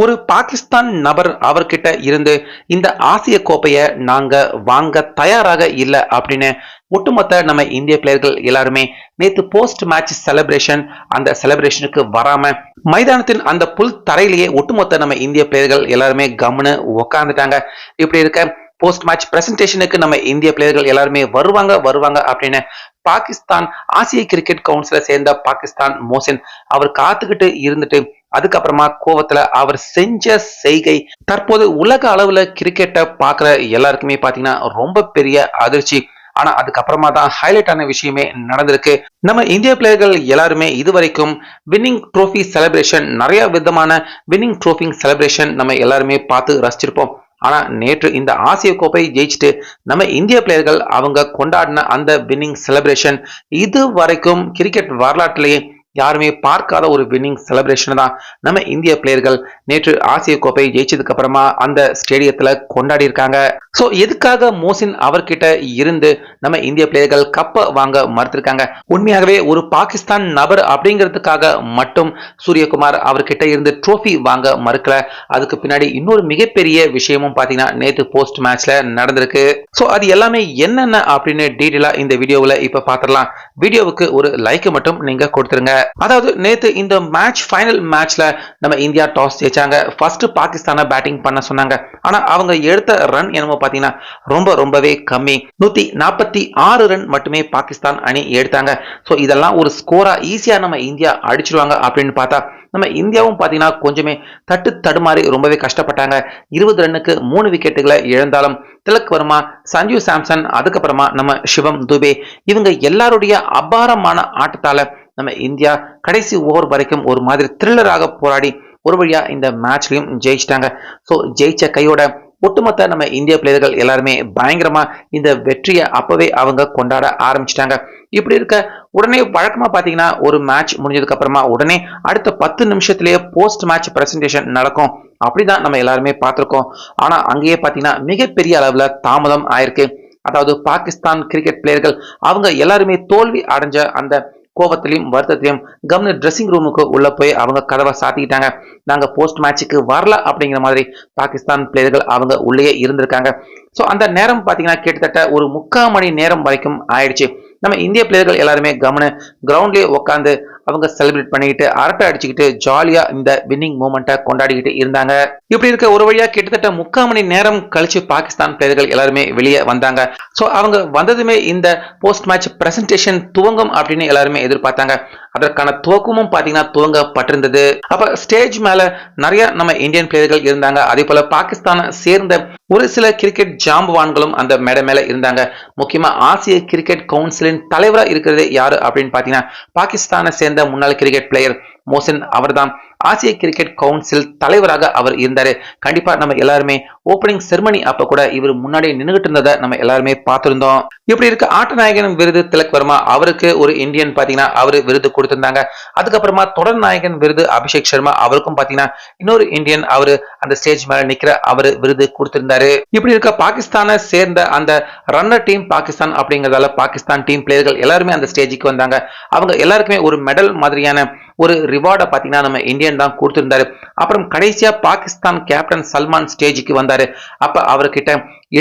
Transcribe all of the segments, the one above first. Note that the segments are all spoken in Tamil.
ஒரு பாகிஸ்தான் நபர் அவர்கிட்ட இருந்து இந்த ஆசிய கோப்பையை நாங்க வாங்க தயாராக இல்லை அப்படின்னு ஒட்டுமொத்த நம்ம இந்திய பிளேயர்கள் எல்லாருமே நேற்று போஸ்ட் மேட்ச் செலிப்ரேஷன் அந்த செலிப்ரேஷனுக்கு வராம மைதானத்தின் அந்த புல் தரையிலேயே ஒட்டுமொத்த நம்ம இந்திய பிளேயர்கள் எல்லாருமே கம்னு உக்காந்துட்டாங்க. இப்படி இருக்க போஸ்ட் மேட்ச் பிரசன்டேஷனுக்கு நம்ம இந்திய பிளேயர்கள் எல்லாருமே வருவாங்க வருவாங்க அப்படின்னு பாகிஸ்தான் ஆசிய கிரிக்கெட் கவுன்சிலை சேர்ந்த பாகிஸ்தான் மோசின் அவர் காத்துக்கிட்டு இருந்துட்டு அதுக்கப்புறமா கோவத்துல அவர் செஞ்ச செய்கை தற்போது உலக அளவுல கிரிக்கெட்டை பாக்குற எல்லாருக்குமே பாத்தீங்கன்னா ரொம்ப பெரிய அதிர்ச்சி. ஆனா அதுக்கப்புறமா தான் ஹைலைட் ஆன விஷயமே நடந்திருக்கு. நம்ம இந்திய பிளேயர்கள் எல்லாருமே இதுவரைக்கும் வின்னிங் ட்ரோஃபி செலிப்ரேஷன் நிறைய விதமான வின்னிங் ட்ரோஃபி செலிப்ரேஷன் நம்ம எல்லாருமே பார்த்து ரசிச்சிருப்போம். ஆனா நேற்று இந்த ஆசிய கோப்பை ஜெயிச்சுட்டு நம்ம இந்திய பிளேயர்கள் அவங்க கொண்டாடின அந்த வின்னிங் செலிப்ரேஷன் இது வரைக்கும் கிரிக்கெட் வரலாற்றிலேயே யாருமே பார்க்காத ஒரு வின்னிங் செலிப்ரேஷன் தான். நம்ம இந்திய பிளேயர்கள் நேற்று ஆசிய கோப்பை ஜெயிச்சதுக்கு அப்புறமா அந்த ஸ்டேடியத்தில் கொண்டாடி இருக்காங்க. ஸோ எதுக்காக மோசின் அவர்கிட்ட இருந்து நம்ம இந்திய பிளேயர்கள் கப்பை வாங்க மறுத்திருக்காங்க? உண்மையாகவே ஒரு பாகிஸ்தான் நபர் அப்படிங்கிறதுக்காக மட்டும் சூரியகுமார் அவர்கிட்ட இருந்து ட்ரோஃபி வாங்க மறுக்கல. அதுக்கு பின்னாடி இன்னொரு மிகப்பெரிய விஷயமும் பாத்தீங்கன்னா நேற்று போஸ்ட் மேட்ச்ல நடந்திருக்கு. ஸோ அது எல்லாமே என்னென்ன அப்படின்னு டீட்டெயிலா இந்த வீடியோவில் இப்ப பார்த்துடலாம். வீடியோவுக்கு ஒரு லைக் மட்டும் நீங்க கொடுத்துருங்க. அதாவது நேத்து இந்த மேட்ச் ஃபைனல் மேட்ச்ல நம்ம இந்தியா டாஸ் ஜெயிச்சாங்க. ஃபர்ஸ்ட் பாகிஸ்தானை பேட்டிங் பண்ண சொன்னாங்க. ஆனா அவங்க எடுத்த ரன் என்னமோ பாத்தீங்கன்னா ரொம்ப ரொம்பவே கம்மி. நூத்தி நாற்பத்தி ஆறு ரன் மட்டுமே பாகிஸ்தான் அணி எடுத்தாங்க. ஸோ இதெல்லாம் ஒரு ஸ்கோரா ஈஸியா நம்ம இந்தியா அடிச்சிருவாங்க அப்படின்னு பார்த்தா நம்ம இந்தியாவும் பார்த்தீங்கன்னா கொஞ்சமே தட்டு தடுமாறி ரொம்பவே கஷ்டப்பட்டாங்க. இருபது ரன்னுக்கு மூணு விக்கெட்டுகளை இழந்தாலும் திலக் வர்மா சஞ்சு சாம்சன் அதுக்கப்புறமா நம்ம சிவம் துபே இவங்க எல்லாருடைய அபாரமான ஆட்டத்தால நம்ம இந்தியா கடைசி ஓவர் வரைக்கும் ஒரு மாதிரி த்ரில்லராக போராடி ஒரு வழியா இந்த மேட்ச்லயும் ஜெயிச்சிட்டாங்க. ஸோ ஜெயிச்ச கையோட ஒட்டுமொத்த நம்ம இந்திய பிளேயர்கள் எல்லாருமே பயங்கரமா இந்த வெற்றியை அப்பவே அவங்க கொண்டாட ஆரம்பிச்சிட்டாங்க. இப்படி இருக்க உடனே வழக்கமா பாத்தீங்கன்னா ஒரு மேட்ச் முடிஞ்சதுக்கு அப்புறமா உடனே அடுத்த பத்து நிமிஷத்திலேயே போஸ்ட் மேட்ச் பிரசன்டேஷன் நடக்கும். அப்படிதான் நம்ம எல்லாருமே பார்த்துருக்கோம். ஆனா அங்கேயே பாத்தீங்கன்னா மிகப்பெரிய அளவுல தாமதம் ஆயிருக்கு. அதாவது பாகிஸ்தான் கிரிக்கெட் பிளேயர்கள் அவங்க எல்லாருமே தோல்வி அடைஞ்ச அந்த கோபத்திலையும் வருத்தத்திலையும் கவர்னர் ட்ரெஸ்ஸிங் ரூமுக்கு உள்ள போய் அவங்க கதவை சாத்திக்கிட்டாங்க. நாங்க போஸ்ட் மேட்சுக்கு வரல அப்படிங்கிற மாதிரி பாகிஸ்தான் பிளேயர்கள் அவங்க உள்ளேயே இருந்திருக்காங்க. ஸோ அந்த நேரம் பார்த்தீங்கன்னா கிட்டத்தட்ட ஒரு முக்கால் மணி நேரம் வரைக்கும் ஆயிடுச்சு. நம்ம இந்திய பிளேயர்கள் எல்லாருமே கவன கிரவுண்ட்லேயே உட்காந்து அவங்க செலிப்ரேட் பண்ணிக்கிட்டு அரட்டை அடிச்சுக்கிட்டு ஜாலியா இந்த வின்னிங் மூமெண்ட்டை கொண்டாடிக்கிட்டு இருந்தாங்க. இப்படி இருக்க ஒரு வழியா கிட்டத்தட்ட முக்கால் மணி நேரம் கழிச்சு பாகிஸ்தான் பிளேயர்கள் எல்லாருமே வெளியே வந்தாங்க. ஸோ அவங்க வந்ததுமே இந்த போஸ்ட் மேட்ச் பிரசன்டேஷன் துவங்கும் அப்படின்னு எல்லாருமே எதிர்பார்த்தாங்க. அதற்கான துவக்கமும் பார்த்தீங்கன்னா துவங்கப்பட்டிருந்தது. அப்ப ஸ்டேஜ் மேல நிறைய நம்ம இந்தியன் பிளேயர்கள் இருந்தாங்க. அதே போல பாகிஸ்தானை சேர்ந்த ஒரு சில கிரிக்கெட் ஜாம்பவான்களும் அந்த மேடை மேல இருந்தாங்க. முக்கியமா ஆசிய கிரிக்கெட் கவுன்சிலின் தலைவராக இருக்கிறது யாரு அப்படின்னு பாத்தீங்கன்னா பாகிஸ்தானை சேர்ந்த முன்னாள் கிரிக்கெட் பிளேயர் மோசின் அவர்தான். ஆசிய கிரிக்கெட் கவுன்சில் தலைவராக அவர் இருந்தாரு. கண்டிப்பா நம்ம எல்லாருமே ஓப்பனிங் செர்மனி அப்ப கூட இவர் முன்னாடி நின்றுகிட்டு இருந்ததை நம்ம எல்லாருமே பார்த்திருந்தோம். இப்படி இருக்க ஆட்ட நாயகன் விருது திலக் வர்மா அவருக்கு ஒரு இந்தியன் பாத்தீங்கன்னா அவரு விருது கொடுத்திருந்தாங்க. அதுக்கப்புறமா தொடர் நாயகன் விருது அபிஷேக் சர்மா அவருக்கும் பாத்தீங்கன்னா இன்னொரு இந்தியன் அவரு அந்த ஸ்டேஜ் மேல நிக்கிற அவரு விருது கொடுத்திருந்தாரு. இப்படி இருக்க பாகிஸ்தானை சேர்ந்த அந்த ரன்னர் டீம் பாகிஸ்தான் அப்படிங்கறதால பாகிஸ்தான் டீம் பிளேயர்கள் எல்லாருமே அந்த ஸ்டேஜுக்கு வந்தாங்க. அவங்க எல்லாருக்குமே ஒரு மெடல் மாதிரியான ஒரு ரிவார்டை பாத்தீங்கன்னா நம்ம இந்தியன் தான் கொடுத்திருந்தாரு. அப்புறம் கடைசியா பாகிஸ்தான் கேப்டன் சல்மான் ஸ்டேஜுக்கு வந்தாரு. அப்ப அவர்கிட்ட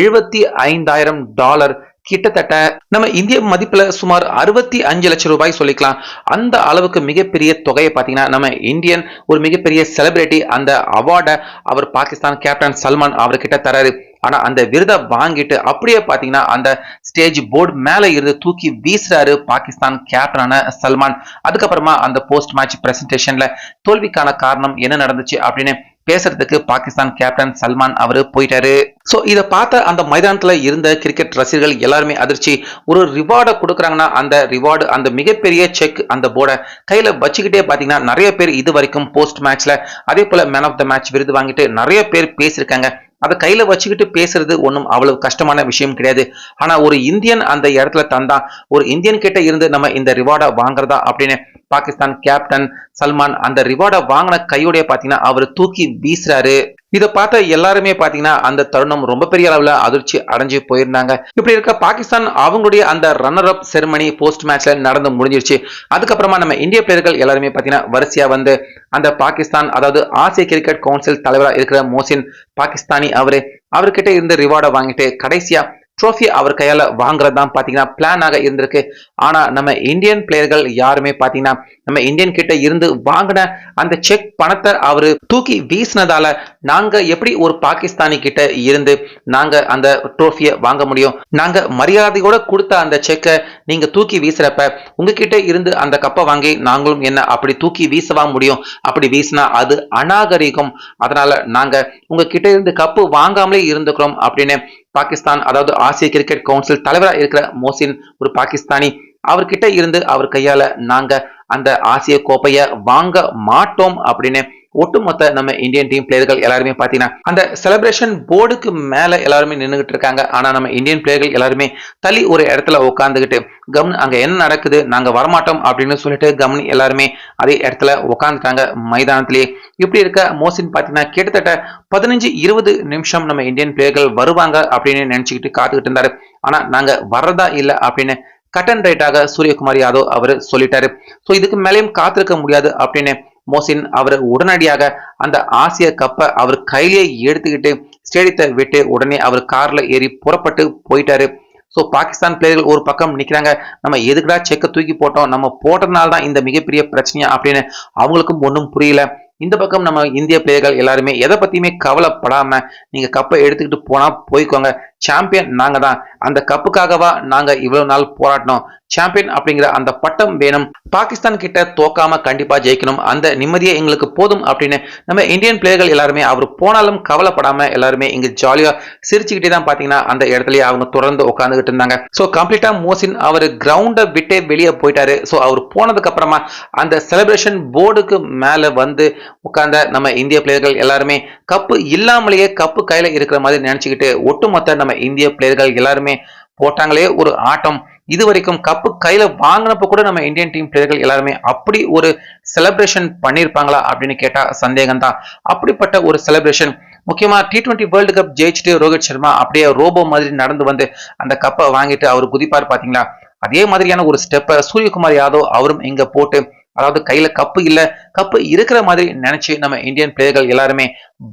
எழுபத்தி ஐந்தாயிரம் டாலர் கிட்டத்தட்ட நம்ம இந்திய மதிப்புல சுமார் அறுபத்தி அஞ்சு லட்சம் ரூபாய் சொல்லிக்கலாம். அந்த அளவுக்கு மிகப்பெரிய தொகையை பார்த்தீங்கன்னா நம்ம இந்தியன் ஒரு மிகப்பெரிய செலிபிரிட்டி அந்த அவார்டை அவர் பாகிஸ்தான் கேப்டன் சல்மான் அவர்கிட்ட தராரு. ஆனா அந்த விருதை வாங்கிட்டு அப்படியே பாத்தீங்கன்னா அந்த ஸ்டேஜ் போர்டு மேல இருந்து தூக்கி வீசுறாரு பாகிஸ்தான் கேப்டனான சல்மான். அதுக்கப்புறமா அந்த போஸ்ட் மேட்ச் பிரசன்டேஷன்ல தோல்விக்கான காரணம் என்ன நடந்துச்சு அப்படின்னு பேசுறதுக்கு பாகிஸ்தான் கேப்டன் சல்மான் அவர் போயிட்டாரு. ஸோ இதை பார்த்த அந்த மைதானத்தில் இருந்த கிரிக்கெட் ரசிகர்கள் எல்லாருமே அதிர்ச்சி. ஒரு ரிவார்டை கொடுக்குறாங்கன்னா அந்த ரிவார்டு அந்த மிகப்பெரிய செக் அந்த போர்டை கையில் வச்சுக்கிட்டே பார்த்தீங்கன்னா நிறைய பேர் இது வரைக்கும் போஸ்ட் மேட்ச்ல அதே போல மேன் ஆஃப் த மேட்ச் விருது வாங்கிட்டு நிறைய பேர் பேசியிருக்காங்க. அதை கையில வச்சுக்கிட்டு பேசுறது ஒன்றும் அவ்வளவு கஷ்டமான விஷயம் கிடையாது. ஆனா ஒரு இந்தியன் அந்த இடத்துல தந்தா ஒரு இந்தியன் கிட்ட இருந்து நம்ம இந்த ரிவார்டை வாங்குறதா அப்படின்னு பாகிஸ்தான் கேப்டன் சல்மான் அந்த ரிவார்டை வாங்கின கையோடைய பாத்தீங்கன்னா அவர் தூக்கி வீசுறாரு. இதை பார்த்த எல்லாருமே பாத்தீங்கன்னா அந்த தருணம் ரொம்ப பெரிய அளவுல அதிர்ச்சி அடைஞ்சு போயிருந்தாங்க. இப்படி இருக்க பாகிஸ்தான் அவங்களுடைய அந்த ரன்னர் அப் செருமனி போஸ்ட் மேட்ச்ல நடந்து முடிஞ்சிருச்சு. அதுக்கப்புறமா நம்ம இந்திய பிளேயர்கள் எல்லாருமே பாத்தீங்கன்னா வரிசையா வந்து அந்த பாகிஸ்தான் அதாவது ஆசிய கிரிக்கெட் கவுன்சில் தலைவரா இருக்கிற மோசின் பாகிஸ்தானி அவரு அவர்கிட்ட இருந்து ரிவார்டை வாங்கிட்டு கடைசியா ட்ரோஃபி அவர் கையால வாங்குறது தான் பாத்தீங்கன்னா பிளானாக இருந்திருக்கு. ஆனா நம்ம இந்தியன் பிளேயர்கள் யாருமே பாத்தீங்கன்னா நம்ம இந்தியன் கிட்ட இருந்து வாங்கின அந்த செக் பணத்தை அவரு தூக்கி வீசினதால நாங்க எப்படி ஒரு பாகிஸ்தானி கிட்ட இருந்து நாங்க அந்த ட்ரோஃபியை வாங்க முடியும்? நாங்க மரியாதையோட கொடுத்த அந்த செக்கை நீங்க தூக்கி வீசுறப்ப உங்ககிட்ட இருந்து அந்த கப்பை வாங்கி நாங்களும் என்ன அப்படி தூக்கி வீசவா முடியும்? அப்படி வீசினா அது அநாகரிகம். அதனால நாங்க உங்ககிட்ட இருந்து கப்பு வாங்காமலே இருந்துக்கிறோம் அப்படின்னு பாகிஸ்தான் அதாவது ஆசிய கிரிக்கெட் கவுன்சில் தலைவராக இருக்கிற மோசின் ஒரு பாகிஸ்தானி அவர்கிட்ட இருந்து அவர் கையால நாங்க அந்த ஆசிய கோப்பையை வாங்க மாட்டோம் அப்படின்னு ஒட்டுமொத்த நம்ம இந்தியன் டீம் பிளேயர்கள் எல்லாருமே பாத்தீங்கன்னா அந்த செலிப்ரேஷன் போர்டுக்கு மேல எல்லாருமே நின்றுகிட்டு இருக்காங்க. ஆனா நம்ம இந்தியன் பிளேயர்கள் எல்லாருமே தள்ளி ஒரு இடத்துல உட்காந்துக்கிட்டு கம்னு அங்க என்ன நடக்குது? நாங்க வரமாட்டோம் அப்படின்னு சொல்லிட்டு கவனி எல்லாருமே அதே இடத்துல உட்காந்துட்டாங்க மைதானத்திலேயே. இப்படி இருக்க மோசின் பாத்தீங்கன்னா கிட்டத்தட்ட பதினஞ்சு இருபது நிமிஷம் நம்ம இந்தியன் பிளேயர்கள் வருவாங்க அப்படின்னு நினைச்சுக்கிட்டு காத்துக்கிட்டு இருந்தாரு. ஆனா நாங்க வர்றதா இல்லை அப்படின்னு கட் அண்ட் ரைட்டாக சூரியகுமார் யாதவ் அவர் சொல்லிட்டாரு. ஸோ இதுக்கு மேலேயும் காத்திருக்க முடியாது அப்படின்னு மோசின் அவர் உடனடியாக அந்த ஆசிய கப்பை அவர் கையிலேயே எடுத்துக்கிட்டு ஸ்டேடியத்தை விட்டு உடனே அவர் கார்ல ஏறி புறப்பட்டு போயிட்டாரு. ஸோ பாகிஸ்தான் பிளேயர்கள் ஒரு பக்கம் நிற்கிறாங்க நம்ம எதுக்குடா செக்கை தூக்கி போட்டோம்? நம்ம போட்டதுனால தான் இந்த மிகப்பெரிய பிரச்சனையா அப்படின்னு அவங்களுக்கும் ஒன்றும் புரியல. இந்த பக்கம் நம்ம இந்திய பிளேயர்கள் எல்லாருமே எதை பத்தியுமே கவலைப்படாம நீங்க கப்பை எடுத்துக்கிட்டு போனா போய்க்கோங்க. சாம்பியன் நாங்க தான். அந்த கப்புக்காகவா நாங்க இவ்வளவு நாள் போராட்டினோம் சாம்பியன் அப்படிங்கிற அந்த பட்டம் வேணும். பாகிஸ்தான் கிட்ட தோக்காம கண்டிப்பா ஜெயிக்கணும். அந்த நிம்மதியை எங்களுக்கு போதும் அப்படின்னு நம்ம இந்தியன் பிளேயர்கள் எல்லாருமே அவர் போனாலும் கவலைப்படாம எல்லாருமே இங்க ஜாலியா சிரிச்சுக்கிட்டே தான் பாத்தீங்கன்னா அந்த இடத்துலயே அவங்க தொடர்ந்து உட்காந்துகிட்டு இருந்தாங்க. ஸோ கம்ப்ளீட்டா மோசின் அவர் கிரவுண்டை விட்டே வெளியே போயிட்டாரு. ஸோ அவர் போனதுக்கு அப்புறமா அந்த செலிப்ரேஷன் போர்டுக்கு மேல வந்து உட்கார்ந்த நம்ம இந்திய பிளேயர்கள் எல்லாருமே கப்பு இல்லாமலேயே கப்பு கையில இருக்கிற மாதிரி நினைச்சுக்கிட்டு ஒட்டுமொத்த நம்ம இந்திய பிளேயர்கள் எல்லாருமே போட்டாங்களே ஒரு ஆட்டம். இது வரைக்கும் கப்பு கையில வாங்கினப்ப கூட நம்ம இந்தியன் டீம் பிளேயர்கள் எல்லாருமே அப்படி ஒரு செலிப்ரேஷன் பண்ணியிருப்பாங்களா அப்படின்னு கேட்டா சந்தேகம் தான் அப்படிப்பட்ட ஒரு செலிப்ரேஷன் முக்கியமா டி டுவெண்ட்டி வேர்ல்டு கப் ஜெயிச்சுட்டு ரோஹித் சர்மா அப்படியே ரோபோ மாதிரி நடந்து வந்து அந்த கப்பை வாங்கிட்டு அவர் குதிப்பார் பாத்தீங்களா? அதே மாதிரியான ஒரு ஸ்டெப்பை சூரியகுமார் யாதவ் அவரும் இங்க போட்டு அதாவது கையில கப்பு இல்ல கப்பு இருக்கிற மாதிரி நினைச்சு நம்ம இந்தியன் பிளேயர்கள் எல்லாருமே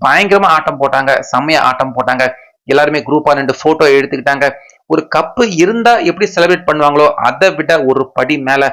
பயங்கரமா ஆட்டம் போட்டாங்க செம்மையா ஆட்டம் போட்டாங்க. எல்லாருமே குரூப்பா ரெண்டு போட்டோ எடுத்துக்கிட்டாங்க. ஒரு கப்பு இருந்தா எப்படி செலிப்ரேட் பண்ணுவாங்களோ அதை விட ஒரு படி மேல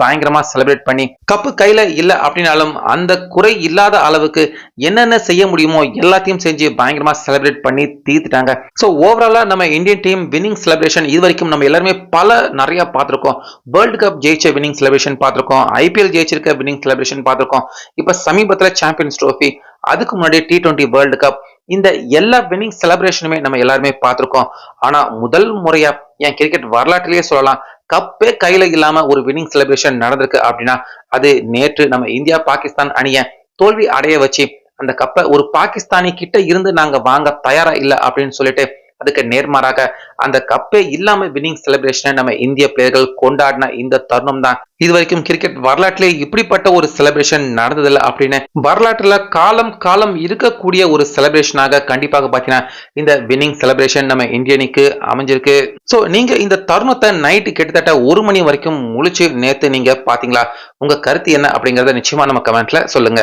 பயங்கரமா செலிப்ரேட் பண்ணி கப்பு கையில இல்ல அப்படின்னாலும் அந்த குறை இல்லாத அளவுக்கு என்னென்ன செய்ய முடியுமோ எல்லாத்தையும் செஞ்சு பயங்கரமா செலிப்ரேட் பண்ணி தீர்த்துட்டாங்க. ஸோ ஓவராலா நம்ம இந்தியன் டீம் வின்னிங் செலிப்ரேஷன் இது வரைக்கும் நம்ம எல்லாருமே பல நிறைய பார்த்திருக்கோம். வேர்ல்டு கப் ஜெயிச்ச வின்னிங் செலிப்ரேஷன் பார்த்திருக்கோம். ஐபிஎல் ஜெயிச்சிருக்க வின்னிங் செலிப்ரேஷன் பார்த்திருக்கோம். இப்ப சமீபத்துல சாம்பியன்ஸ் ட்ரோஃபி அதுக்கு முன்னாடி டி டுவெண்ட்டி வேர்ல்டு கப் இந்த எல்லா வின்னிங் செலிப்ரேஷனுமே நம்ம எல்லாருமே பார்த்துருக்கோம். ஆனா முதல் முறையா என் கிரிக்கெட் வரலாற்றிலேயே சொல்லலாம் கப்பே கையில இல்லாம ஒரு வின்னிங் செலிப்ரேஷன் நடந்திருக்கு அப்படின்னா அது நேற்று நம்ம இந்தியா பாகிஸ்தான் அணிய தோல்வி அடைய வச்சு அந்த கப்பை ஒரு பாகிஸ்தானி கிட்ட இருந்து நாங்க வாங்க தயாரா இல்லை அப்படின்னு சொல்லிட்டு அதுக்கு நேர்மாறாக அந்த கப்பே இல்லாம வின்னிங் செலிப்ரேஷனை நம்ம இந்திய பிளேயர்கள் கொண்டாடின இந்த தருணம் தான். இது வரைக்கும் கிரிக்கெட் வரலாற்றிலே இப்படிப்பட்ட ஒரு செலிப்ரேஷன் நடந்ததில்லை அப்படின்னு வரலாற்றுல காலம் காலம் இருக்கக்கூடிய ஒரு செலிப்ரேஷனாக கண்டிப்பாக பார்த்தீங்கன்னா இந்த வின்னிங் செலிப்ரேஷன் நம்ம இந்தியனுக்கு அமைஞ்சிருக்கு. ஸோ நீங்க இந்த தருணத்தை நைட்டு கிட்டத்தட்ட ஒரு மணி வரைக்கும் முழிச்சு நேத்து நீங்க பாத்தீங்களா உங்க கருத்து என்ன அப்படிங்கறத நிச்சயமா நம்ம கமெண்ட்ல சொல்லுங்க.